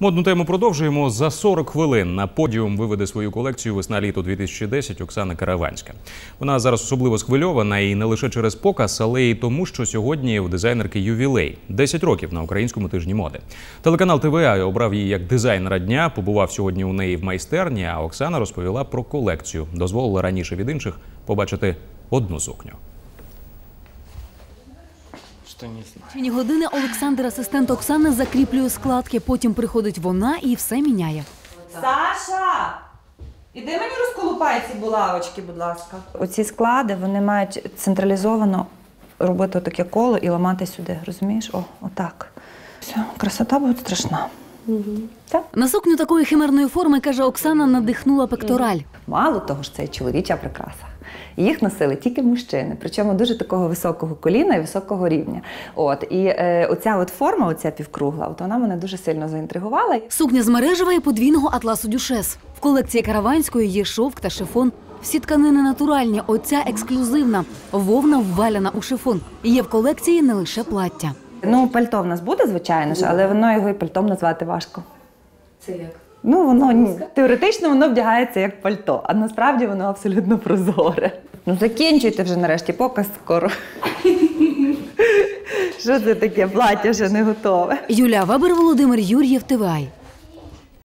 Модну тему продовжуємо за 40 хвилин. На подіум виведе свою колекцію весна літо 2010 Оксана Караванська. Вона зараз особливо схвильована і не лише через показ, але й тому, що сьогодні у дизайнерки ювілей 10 років на українському тижні моди. Телеканал ТВА обрав її як дизайнера дня. Побував сьогодні у неї в майстерні. А Оксана розповіла про колекцію. Дозволила раніше від інших побачити одну сукню. Что не знаю. Чині години Олександр, асистент Оксани, закріплює складки. Потім приходить вона і все міняє. Саша! Іди мені розколупай ці булавочки, будь ласка. Оці склади вони мають централізовано робити таке коло і ламати сюди. Розумієш? О, отак. Все, красота буде страшна. Так. На сукню такої химерної форми, каже Оксана, надихнула пектораль. Мало того ж, це чоловіча прикраса. Їх носили тільки мужчини, причому дуже такого високого коліна і високого рівня. От і е, оця от форма, оця півкругла, от вона мене дуже сильно заінтригувала. Сукня з мережева і подвійного атласу Дюшес. В колекції Караванської є шовк та шифон. Всі тканини натуральні, оця ексклюзивна. Вовна вваляна у шифон. Є в колекції не лише плаття. Ну, пальто в нас буде, звичайно ж, але воно його і пальтом назвати важко. Це як? Ну, воно ні. теоретично воно вдягається як пальто, а насправді воно абсолютно прозоре. Ну, закінчуйте вже нарешті, показ скоро. Що це таке? Плаття вже не готове. Юля Вабер, Володимир Юр'єв, ТВАЙ.